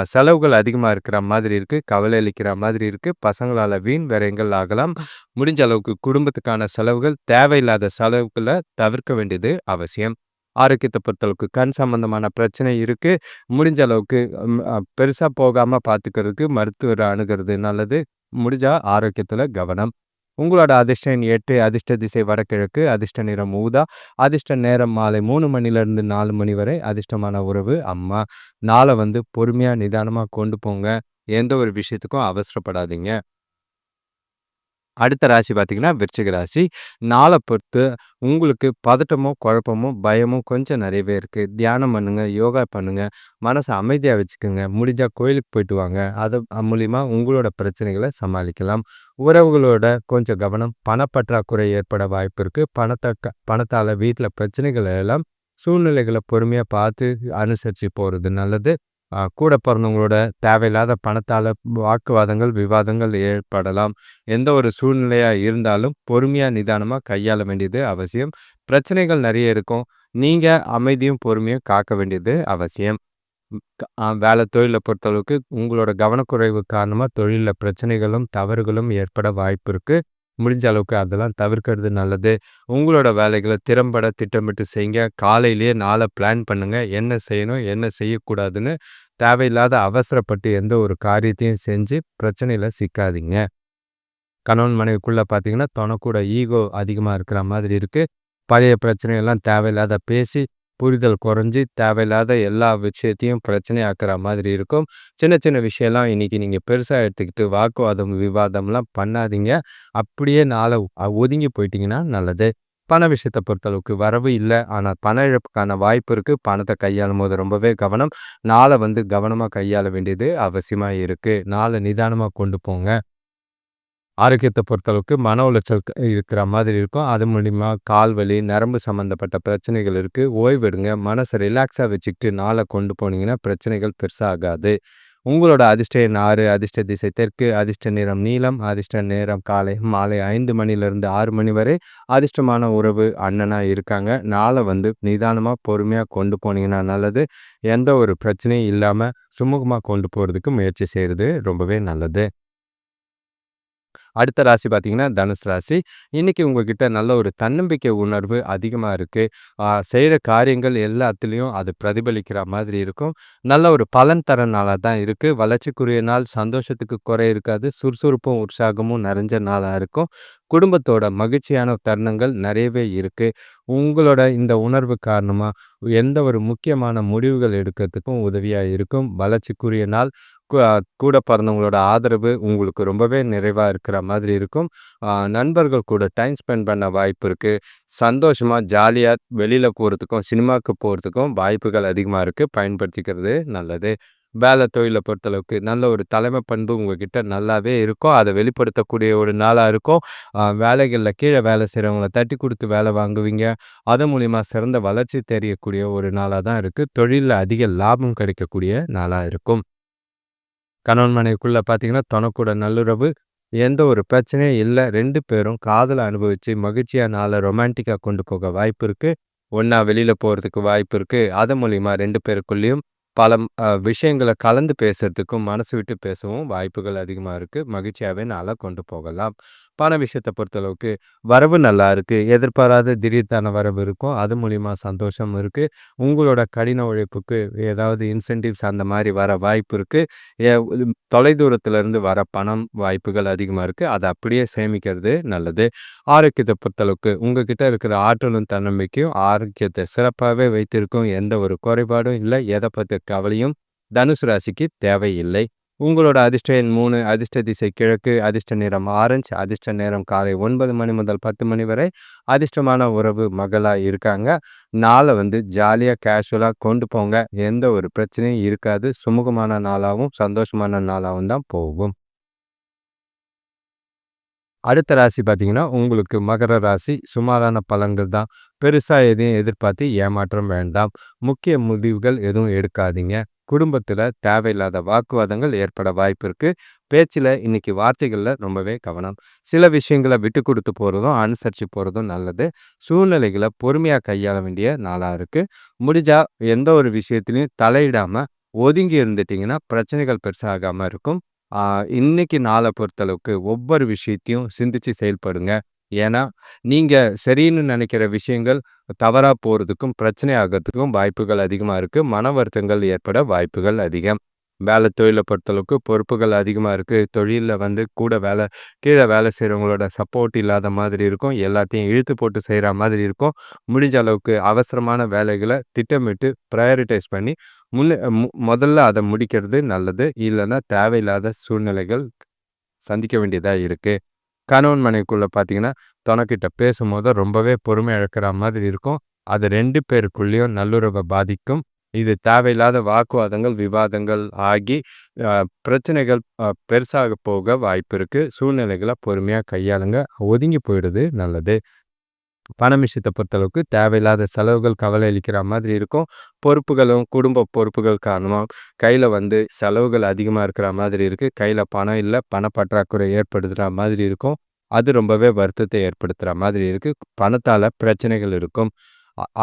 செலவுகள் அதிகமா இருக்கிற மாதிரி இருக்கு. கவலை அளிக்கிற மாதிரி இருக்கு. பசங்களால வீண் விரயங்கள் ஆகலாம். முடிஞ்ச அளவுக்கு குடும்பத்துக்கான செலவுகள், தேவையில்லாத செலவுகள தவிர்க்க வேண்டியது அவசியம். ஆரோக்கியத்த பொறுத்தளவுக்கு கண் சம்பந்தமான பிரச்சனை இருக்கு. முடிஞ்ச அளவுக்கு ம் அ பெருசா போகாம பார்த்துக்கிறதுக்கு மருத்துவர அணுகுறது நல்லது. முடிஞ்சா ஆரோக்கியத்தில கவனம். உங்களோட அதிர்ஷ்ட எண் 8, அதிர்ஷ்ட திசை வடகிழக்கு, அதிர்ஷ்ட நிறம் ஊதா, அதிர்ஷ்ட நேரம் மாலை மூணு மணிலேருந்து நாலு மணி வரை, அதிர்ஷ்டமான உறவு அம்மா. நாளை வந்து பொறுமையாக நிதானமாக கொண்டு போங்க. எந்த ஒரு விஷயத்துக்கும் அவசரப்படாதீங்க. அடுத்த ராசி பார்த்தீங்கன்னா, விருச்சிக ராசி. நாளை பொறுத்து உங்களுக்கு பதட்டமோ, குழப்பமோ, பயமும் கொஞ்சம் நிறையவே இருக்குது தியானம் பண்ணுங்கள் யோகா பண்ணுங்கள் மனசை அமைதியாக வச்சுக்கங்க. முடிஞ்சால் கோயிலுக்கு போயிட்டு வாங்க. அது மூலிமா உங்களோட பிரச்சனைகளை சமாளிக்கலாம். உறவுகளோட கொஞ்சம் கவனம். பணப்பற்றாக்குறை ஏற்பட வாய்ப்பு இருக்குது பணத்தை க பணத்தால் வீட்டில் பிரச்சனைகள் எல்லாம் சூழ்நிலைகளை பொறுமையாக பார்த்து அனுசரித்து போகிறது நல்லது. கூட பிறந்தவங்களோட தேவையில்லாத பணத்தால் வாக்குவாதங்கள், விவாதங்கள் ஏற்படலாம். எந்த ஒரு சூழ்நிலையாக இருந்தாலும் பொறுமையாக நிதானமாக கையாள வேண்டியது அவசியம். பிரச்சனைகள் நிறைய இருக்கும். நீங்கள் அமைதியும், பொறுமையும் காக்க வேண்டியது அவசியம். வேலை தொழிலை பொறுத்தளவுக்கு உங்களோட கவனக்குறைவு காரணமாக தொழிலில் பிரச்சனைகளும், தவறுகளும் ஏற்பட வாய்ப்பு இருக்குது முடிஞ்ச அளவுக்கு அதெல்லாம் தவிர்க்கிறது நல்லது. உங்களோட வேலைகளை திறம்பட திட்டமிட்டு செய்யுங்க. காலையிலேயே நாளை பிளான் பண்ணுங்கள் என்ன செய்யணும், என்ன செய்யக்கூடாதுன்னு. தேவையில்லாத அவசரப்பட்டு எந்த ஒரு காரியத்தையும் செஞ்சு பிரச்சனையில் சிக்காதீங்க. கணவன் மனைவிக்குள்ளே பார்த்தீங்கன்னா, தனக்கூட ஈகோ அதிகமாக இருக்கிற மாதிரி இருக்குது பழைய பிரச்சனையெல்லாம் தேவையில்லாத பேசி, புரிதல் குறைஞ்சி தேவையில்லாத எல்லா விஷயத்தையும் பிரச்சனையாக்குற மாதிரி இருக்கும். சின்ன சின்ன விஷயம்லாம் இன்னைக்கு நீங்கள் பெருசாக எடுத்துக்கிட்டு வாக்குவாதம், விவாதம்லாம் பண்ணாதீங்க. அப்படியே நாளை ஒதுங்கி போயிட்டீங்கன்னா நல்லது. பண விஷயத்தை பொறுத்தளவுக்கு வரவு இல்லை ஆனால் பண இழப்புக்கான வாய்ப்பு இருக்குது பணத்தை கையாளும் போது ரொம்பவே கவனம். நாளை வந்து கவனமாக கையாள வேண்டியது அவசியமாக இருக்குது நாளை நிதானமாக கொண்டு போங்க. ஆரோக்கியத்தை பொறுத்தளவுக்கு மன உளைச்சல் இருக்கிற மாதிரி இருக்கும். அது மூலிமா கால் வலி, நரம்பு சம்மந்தப்பட்ட பிரச்சனைகள் இருக்குது ஓய்வு எடுங்க. மனசை ரிலாக்ஸாக வச்சுக்கிட்டு நாளை கொண்டு போனீங்கன்னா, பிரச்சனைகள் பெருசாகாது உங்களோட அதிர்ஷ்ட எண் 6, அதிர்ஷ்ட திசை தெற்கு, அதிர்ஷ்ட நிறம் நீளம் அதிர்ஷ்ட நேரம் காலை மாலை ஐந்து மணிலேருந்து ஆறு மணி வரை, அதிர்ஷ்டமான உறவு அண்ணனாக இருக்காங்க. நாளை வந்து நிதானமாக பொறுமையாக கொண்டு போனீங்கன்னா நல்லது. எந்த ஒரு பிரச்சனையும் இல்லாமல் சுமூகமாக கொண்டு போகிறதுக்கு முயற்சி செய்கிறது ரொம்பவே நல்லது. அடுத்த ராசி பார்த்தீங்கன்னா, தனுசு ராசி. இன்றைக்கி உங்ககிட்ட நல்ல ஒரு தன்னம்பிக்கை உணர்வு அதிகமாக இருக்குது செய்கிற காரியங்கள் எல்லாத்துலேயும் அது பிரதிபலிக்கிற மாதிரி இருக்கும். நல்ல ஒரு பலன் தர நாளாக தான் இருக்குது வளர்ச்சிக்குரிய நாள், சந்தோஷத்துக்கு குறை இருக்காது. சுறுசுறுப்பும், உற்சாகமும் நிறைஞ்ச நாளாக இருக்கும். குடும்பத்தோட மகிழ்ச்சியான தருணங்கள் நிறையவே இருக்குது உங்களோட இந்த உணர்வு காரணமாக எந்த ஒரு முக்கியமான முடிவுகள் எடுக்கிறதுக்கும் உதவியாக இருக்கும். வளர்ச்சிக்குரிய நாள். கூட பிறந்தவங்களோட ஆதரவு உங்களுக்கு ரொம்பவே நிறைவாக இருக்கிற மாதிரி இருக்கும். நண்பர்கள் கூட டைம் ஸ்பெண்ட் பண்ண வாய்ப்பு இருக்குது சந்தோஷமாக ஜாலியாக வெளியில் போகிறதுக்கும் சினிமாவுக்கு போகிறதுக்கும் வாய்ப்புகள் அதிகமாக இருக்குது பயன்படுத்திக்கிறது நல்லது. வேலை தொழிலை பொறுத்தளவுக்கு நல்ல ஒரு தலைமை பண்பு உங்ககிட்ட நல்லாவே இருக்கும். அதை வெளிப்படுத்தக்கூடிய ஒரு நாளாக இருக்கும். வேலைகளில் கீழே வேலை செய்கிறவங்கள தட்டி கொடுத்து வேலை வாங்குவீங்க. அது மூலிமா சிறந்த வளர்ச்சி தெரியக்கூடிய ஒரு நாளாக தான் இருக்குது தொழிலில் அதிக லாபம் கிடைக்கக்கூடிய நாளாக இருக்கும். கணவன் மனைவிக்குள்ளே பார்த்தீங்கன்னா, தனக்கூட நல்லுறவு, எந்த ஒரு பிரச்சனையும் இல்ல. ரெண்டு பேரும் காதல அனுபவிச்சு மகிழ்ச்சியா நாளை ரொமான்டிக்கா கொண்டு போக வாய்ப்பு இருக்குது ஒன்றா வெளியில் போறதுக்கு வாய்ப்பு இருக்குது அது மூலியமா ரெண்டு பேருக்குள்ளயும் பல விஷயங்களை விஷயங்கள கலந்து பேசுறதுக்கும், மனசு விட்டு பேசவும் வாய்ப்புகள் அதிகமா இருக்கு. மகிழ்ச்சியாவே நாள கொண்டு போகலாம். பண விஷயத்தை பொறுத்தளவுக்கு வரவு நல்லா இருக்குது எதிர்பாராத திடீர்த்தான வரவு இருக்கும். அது மூலிமா சந்தோஷம் இருக்குது உங்களோட கடின உழைப்புக்கு ஏதாவது இன்சென்டிவ்ஸ் அந்த மாதிரி வர வாய்ப்பு இருக்குது எ இருந்து வர பணம் வாய்ப்புகள் அதிகமாக இருக்குது அதை அப்படியே சேமிக்கிறது நல்லது. ஆரோக்கியத்தை பொறுத்தளவுக்கு உங்ககிட்ட இருக்கிற ஆற்றலும், தன்னம்பிக்கையும் ஆரோக்கியத்தை சிறப்பாகவே வைத்திருக்கும். எந்த ஒரு குறைபாடும் இல்லை எதை பற்றி கவலையும் தனுசு ராசிக்கு தேவையில்லை. உங்களோட அதிர்ஷ்ட எண் மூணு அதிர்ஷ்ட திசை கிழக்கு, அதிர்ஷ்ட நிறம் ஆரஞ்சு, அதிர்ஷ்ட நேரம் காலை ஒன்பது மணி முதல் 10 மணி வரை. அதிர்ஷ்டமான உறவு மகளாக இருக்காங்க. நாளை வந்து ஜாலியாக கேஷுவலாக கொண்டு போங்க. எந்த ஒரு பிரச்சனையும் இருக்காது. சுமூகமான நாளாகவும் சந்தோஷமான நாளாகவும் தான் போகும். அடுத்த ராசி பார்த்தீங்கன்னா, உங்களுக்கு மகர ராசி. சுமாரான பலன்கள் தான். பெருசாக எதையும் எதிர்பார்த்து ஏமாற்றம் வேண்டாம். முக்கிய முடிவுகள் எதுவும் எடுக்காதீங்க. குடும்பத்தில் தேவையில்லாத வாக்குவாதங்கள் ஏற்பட வாய்ப்பு இருக்குது பேச்சில் இன்றைக்கி வார்த்தைகளில் ரொம்பவே கவனம். சில விஷயங்கள விட்டு கொடுத்து போகிறதும் அனுசரித்து போகிறதும் நல்லது. சூழ்நிலைகளை பொறுமையாக கையாள வேண்டிய நாளாக இருக்குது முடிஞ்சால் எந்த ஒரு விஷயத்துலையும் தலையிடாமல் ஒதுங்கி இருந்துட்டிங்கன்னா பிரச்சனைகள் பெருசாகாமல் இருக்கும். இன்னைக்கு நாளை பொறுத்தளவுக்கு ஒவ்வொரு விஷயத்தையும் சிந்திச்சு செயல்படுங்க. ஏன்னா, நீங்கள் சரின்னு நினைக்கிற விஷயங்கள் தவறாக போகிறதுக்கும் பிரச்சனை ஆகறதுக்கும் வாய்ப்புகள் அதிகமாக இருக்குது மன வருத்தங்கள் ஏற்பட வாய்ப்புகள் அதிகம். வேலை தொழிலை பொறுத்தளவுக்கு பொறுப்புகள் அதிகமாக இருக்குது தொழிலில் வந்து கூட வேலை கீழே வேலை செய்கிறவங்களோட சப்போர்ட் இல்லாத மாதிரி இருக்கும். எல்லாத்தையும் இழுத்து போட்டு செய்கிற மாதிரி இருக்கும். முடிஞ்ச அளவுக்கு அவசரமான வேலைகளை திட்டமிட்டு ப்ரையாரிட்டைஸ் பண்ணி முன்ன மு முதல்ல அதை முடிக்கிறது நல்லது. இல்லைன்னா தேவையில்லாத சூழ்நிலைகள் சந்திக்க வேண்டியதாக இருக்குது கணவன் மனைவிக்குள்ளே பார்த்தீங்கன்னா, தொணக்கிட்ட பேசும்போது ரொம்பவே பொறுமை இழக்கிற மாதிரி இருக்கும். அது ரெண்டு பேருக்குள்ளேயும் நல்லுறவை பாதிக்கும். இது தேவையில்லாத வாக்குவாதங்கள், விவாதங்கள் ஆகி பிரச்சனைகள் பெருசாக போக வாய்ப்பு இருக்குது சூழ்நிலைகளை பொறுமையாக கையாளுங்க. ஒதுங்கி போயிடுது நல்லது. பணம் விஷயத்தை பொறுத்தளவுக்கு தேவையில்லாத செலவுகள் கவலை அளிக்கிற மாதிரி இருக்கும். பொறுப்புகளும், குடும்ப பொறுப்புகள் காரணமாக கையில் வந்து செலவுகள் அதிகமாக இருக்கிற மாதிரி இருக்குது கையில் பணம் இல்ல. பணப்பற்றாக்குறை ஏற்படுத்துகிற மாதிரி இருக்கும். அது ரொம்பவே வருத்தத்தை ஏற்படுத்துகிற மாதிரி இருக்குது பணத்தால் பிரச்சனைகள் இருக்கும்.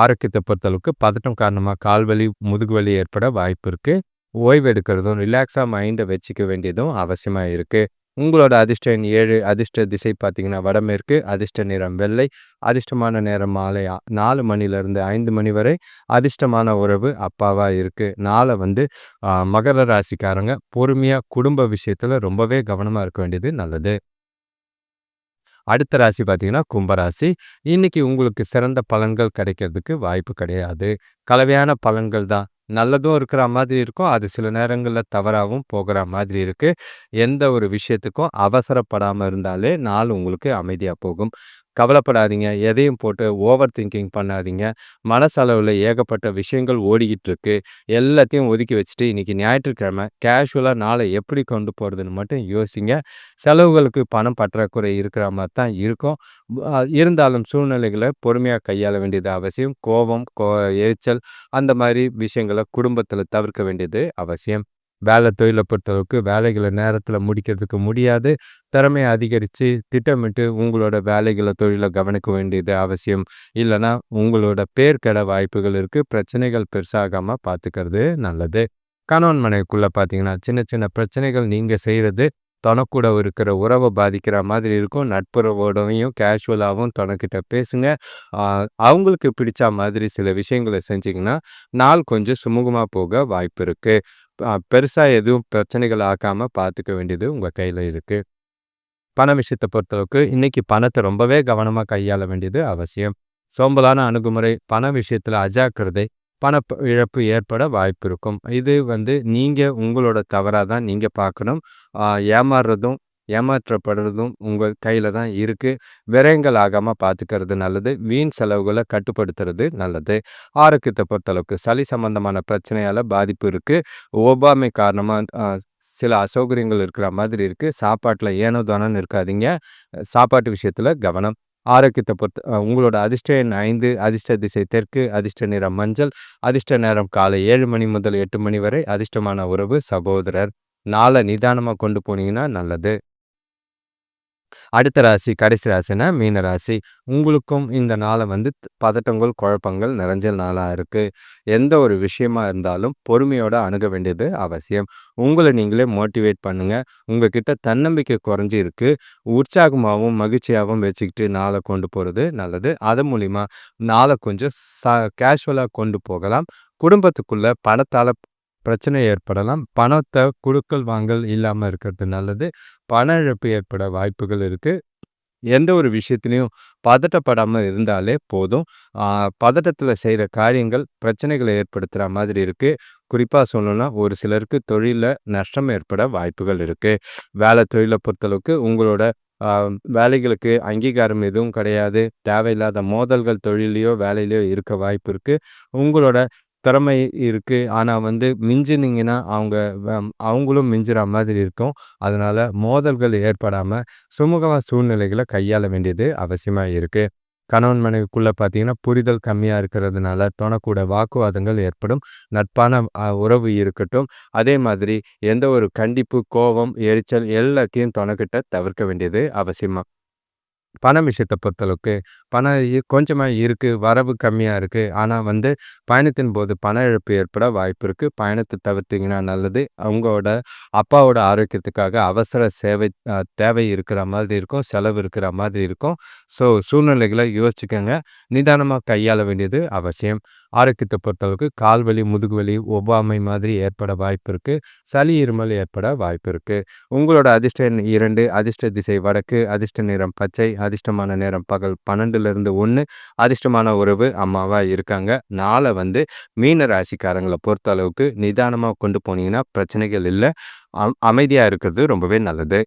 ஆரோக்கியத்தை பொறுத்தளவுக்கு பதட்டம் காரணமாக கால் வலி, முதுகு வலி ஏற்பட வாய்ப்பு இருக்குது ஓய்வு எடுக்கிறதும், ரிலாக்ஸாக மைண்டை வச்சுக்க வேண்டியதும் அவசியமாக இருக்குது உங்களோட அதிர்ஷ்ட ஏழு அதிர்ஷ்ட திசை பார்த்தீங்கன்னா வடமேற்கு, அதிர்ஷ்ட நிறம் வெள்ளை, அதிர்ஷ்டமான நேரம் மாலை நாலு மணிலேருந்து ஐந்து மணி வரை. அதிர்ஷ்டமான உறவு அப்பாவாக இருக்குது நாளை வந்து மகர ராசிக்காரங்க பொறுமையாக குடும்ப விஷயத்தில் ரொம்பவே கவனமாக இருக்க வேண்டியது நல்லது. அடுத்த ராசி பார்த்தீங்கன்னா, கும்பராசி. இன்னைக்கு உங்களுக்கு சிறந்த பலன்கள் கிடைக்கிறதுக்கு வாய்ப்பு கிடையாது. கலவையான பலன்கள் தான். நல்லதும் இருக்கிற மாதிரி இருக்கும். அது சில நேரங்களில் தவறாகவும் போகிற மாதிரி இருக்குது எந்த ஒரு விஷயத்துக்கும் அவசரப்படாமல் இருந்தாலே நாள் உங்களுக்கு அமைதியாக போகும். கவலைப்படாதீங்க. எதையும் போட்டு ஓவர் திங்கிங் பண்ணாதீங்க. மனசளவில் ஏகப்பட்ட விஷயங்கள் ஓடிக்கிட்டு இருக்கு. எல்லாத்தையும் ஒதுக்கி வச்சுட்டு இன்றைக்கி ஞாயிற்றுக்கிழமை கேஷுவலாக நாளை எப்படி கொண்டு போகிறதுன்னு மட்டும் யோசிங்க. செலவுகளுக்கு பணம் பற்றாக்குறை இருக்கிற மாதிரி தான் இருக்கும். இருந்தாலும் சூழ்நிலைகளை பொறுமையாக கையாள வேண்டியது அவசியம். கோபம், கோ எரிச்சல் அந்த மாதிரி விஷயங்கள குடும்பத்தில் தவிர்க்க வேண்டியது அவசியம். வேலை தொழிலை பொறுத்தளவுக்கு வேலைகளை நேரத்தில் முடிக்கிறதுக்கு முடியாது. திறமைய அதிகரித்து திட்டமிட்டு உங்களோட வேலைகளை தொழிலை கவனிக்க வேண்டியது அவசியம். இல்லைனா உங்களோட பேர் கெட வாய்ப்புகள் இருக்குது பிரச்சனைகள் பெருசாகாமல் பார்த்துக்கிறது நல்லது. கணவன் மனைவிக்குள்ளே பார்த்தீங்கன்னா, சின்ன சின்ன பிரச்சனைகள் நீங்கள் செய்கிறது தனக்கூட இருக்கிற உறவை பாதிக்கிற மாதிரி இருக்கும். நட்புறவோடவையும் கேஷுவலாகவும் தனக்கிட்ட பேசுங்க. அவங்களுக்கு பிடிச்ச மாதிரி சில விஷயங்கள செஞ்சிங்கன்னா நாள் கொஞ்சம் சுமூகமாக போக வாய்ப்பு இருக்குது பெருசாக எதுவும் பிரச்சனைகள் ஆக்காமல் பார்த்துக்க வேண்டியது உங்கள் கையில் இருக்குது பண விஷயத்தை பொறுத்தளவுக்கு இன்றைக்கி பணத்தை ரொம்பவே கவனமாக கையாள வேண்டியது அவசியம். சோம்பலான அணுகுமுறை, பண விஷயத்தில் அஜாக்கிரதை, பண இழப்பு ஏற்பட வாய்ப்பு இருக்கும். இது வந்து நீங்கள் உங்களோட தவறாக தான் நீங்கள் பார்க்கணும். ஏமாறுறதும், ஏமாற்றப்படுறதும் உங்கள் கையில் தான் இருக்குது விரயங்கள் ஆகாமல் பார்த்துக்கிறது நல்லது. வீண் செலவுகளை கட்டுப்படுத்துறது நல்லது. ஆரோக்கியத்தை பொறுத்தளவுக்கு சளி சம்பந்தமான பிரச்சனையால் பாதிப்பு இருக்குது ஒவ்வாமை காரணமாக சில அசௌகரியங்கள் இருக்கிற மாதிரி இருக்குது சாப்பாட்டில் ஏனோ தானோன்னு இருக்காதீங்க. சாப்பாட்டு விஷயத்தில் கவனம். ஆரோக்கியத்தை பொறுத்து உங்களோட அதிர்ஷ்ட எண் ஐந்து அதிர்ஷ்ட திசை தெற்கு, அதிர்ஷ்ட நிறம் மஞ்சள், அதிர்ஷ்ட நேரம் காலை ஏழு மணி முதல் எட்டு மணி வரை. அதிர்ஷ்டமான உறவு சகோதரர். நாளை நிதானமாக கொண்டு போனீங்கன்னா நல்லது. அடுத்த ராசி கடைசி ராசினா மீன ராசி. உங்களுக்கும் இந்த நாளை வந்து பதட்டங்கள் குழப்பங்கள் நிறைஞ்ச நாளாக இருக்குது எந்த ஒரு விஷயமா இருந்தாலும் பொறுமையோட அணுக வேண்டியது அவசியம். உங்களை நீங்களே மோட்டிவேட் பண்ணுங்கள் உங்ககிட்ட தன்னம்பிக்கை குறைஞ்சி இருக்குது உற்சாகமாகவும் மகிழ்ச்சியாகவும் வச்சுக்கிட்டு நாளை கொண்டு போகிறது நல்லது. அது மூலிமா நாளை கொஞ்சம் ச கேஷுவலாக கொண்டு போகலாம். குடும்பத்துக்குள்ளே பணத்தால் பிரச்சனை ஏற்படலாம். பணத்தை குழுக்கள் வாங்கல் இல்லாமல் இருக்கிறது நல்லது. பண இழப்பு ஏற்பட வாய்ப்புகள் இருக்குது எந்த ஒரு விஷயத்துலையும் பதட்டப்படாமல் இருந்தாலே போதும். பதட்டத்தில் செய்கிற காரியங்கள் பிரச்சனைகளை ஏற்படுத்துகிற மாதிரி இருக்குது குறிப்பாக சொல்லணும்னா ஒரு சிலருக்கு தொழிலில் நஷ்டம் ஏற்பட வாய்ப்புகள் இருக்குது வேலை தொழிலை பொறுத்தளவுக்கு உங்களோட வேலைகளுக்கு அங்கீகாரம் எதுவும் கிடையாது. தேவையில்லாத மோதல்கள் தொழிலையோ வேலையிலையோ இருக்க வாய்ப்பு இருக்குது உங்களோட திறமை இருக்குது ஆனால் வந்து மிஞ்சினீங்கன்னா அவங்க அவங்களும் மிஞ்சுற மாதிரி இருக்கும். அதனால் மோதல்கள் ஏற்படாமல் சுமூகமாக சூழ்நிலைகளை கையாள வேண்டியது அவசியமாக இருக்குது கணவன் மனைவிக்குள்ளே பார்த்தீங்கன்னா புரிதல் கம்மியாக இருக்கிறதுனால தோணக்கூட வாக்குவாதங்கள் ஏற்படும். நட்பான உறவு இருக்கட்டும். அதே மாதிரி எந்த ஒரு கண்டிப்பு கோபம் எரிச்சல் எல்லாத்தையும் தொணக்கிட்ட தவிர்க்க வேண்டியது அவசியமாக பணம் விஷயத்தை பொறுத்தளவுக்கு பணம் கொஞ்சமாக இருக்குது வரவு கம்மியாக இருக்குது ஆனால் வந்து பயணத்தின் போது பண இழப்பு ஏற்பட வாய்ப்பு இருக்குது பயணத்தை தவிர்த்திங்கன்னா நல்லது. அவங்களோட அப்பாவோட ஆரோக்கியத்துக்காக அவசர சேவை தேவை இருக்கிற மாதிரி இருக்கும். செலவு இருக்கிற மாதிரி இருக்கும். ஸோ சூழ்நிலைகளை யோசிச்சுக்கோங்க. நிதானமாக கையாள வேண்டியது அவசியம். ஆரோக்கியத்தை பொறுத்தளவுக்கு கால்வலி முதுகுவலி ஒவ்வாமை மாதிரி ஏற்பட வாய்ப்பு இருக்குது சளி இருமல் ஏற்பட வாய்ப்பு இருக்குது உங்களோட அதிர்ஷ்ட இரண்டு அதிர்ஷ்ட திசை வடக்கு அதிர்ஷ்ட நிறம் பச்சை அதிர்ஷ்டமான நேரம் பகல் பன்னெண்டுலேருந்து ஒன்று அதிர்ஷ்டமான உறவு அம்மாவாக இருக்காங்க. நாளை வந்து மீன ராசிக்காரங்களை பொறுத்த அளவுக்கு நிதானமாக கொண்டு போனீங்கன்னா பிரச்சனைகள் இல்லை. அமைதியாக இருக்கிறது ரொம்பவே நல்லது.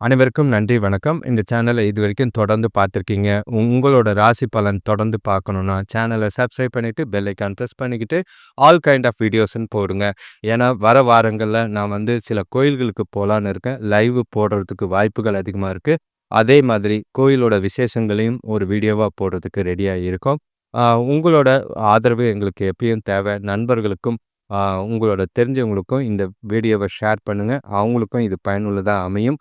அனைவருக்கும் நன்றி வணக்கம். இந்த சேனலை இது வரைக்கும் தொடர்ந்து பார்த்துருக்கீங்க. உங்களோட ராசி பலன் தொடர்ந்து பார்க்கணுன்னா சேனலை சப்ஸ்கிரைப் பண்ணிவிட்டு பெல்லைக்கான் ப்ரெஸ் பண்ணிக்கிட்டு ஆல் கைண்ட் ஆஃப் வீடியோஸ்ன்னு போடுங்க. ஏன்னா வர வாரங்களில் நான் வந்து சில கோயில்களுக்கு போகலான்னு இருக்கேன். லைவ் போடுறதுக்கு வாய்ப்புகள் அதிகமாக இருக்குது அதே மாதிரி கோயிலோட விசேஷங்களையும் ஒரு வீடியோவாக போடுறதுக்கு ரெடியாக இருக்கும் உங்களோட ஆதரவு எங்களுக்கு எப்பயும் தேவை. நண்பர்களுக்கும் உங்களோட தெரிஞ்சவங்களுக்கும் இந்த வீடியோவை ஷேர் பண்ணுங்கள் அவங்களுக்கும் இது பயனுள்ளதாக அமையும்.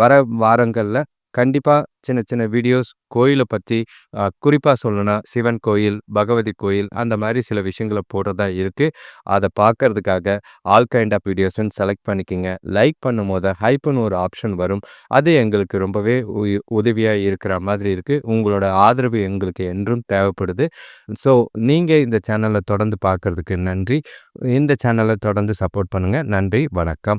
வர வாரங்களில் கண்டிப்பாக சின்ன சின்ன வீடியோஸ் கோயிலை பற்றி குறிப்பாக சொல்லணும்னா சிவன் கோயில் பகவதி கோயில் அந்த மாதிரி சில விஷயங்களை போடுறதா இருக்குது அதை பார்க்கறதுக்காக ஆல் கைண்ட் ஆஃப் வீடியோஸ்ன்னு செலக்ட் பண்ணிக்கிங்க. லைக் பண்ணும் போது ஹைப்புன்னு ஒரு ஆப்ஷன் வரும். அது எங்களுக்கு ரொம்பவே உதவியாக இருக்கிற மாதிரி இருக்குது உங்களோட ஆதரவு எங்களுக்கு என்றும் தேவைப்படுது. ஸோ நீங்கள் இந்த சேனலை தொடர்ந்து பார்க்குறதுக்கு நன்றி. இந்த சேனலை தொடர்ந்து சப்போர்ட் பண்ணுங்கள் நன்றி வணக்கம்.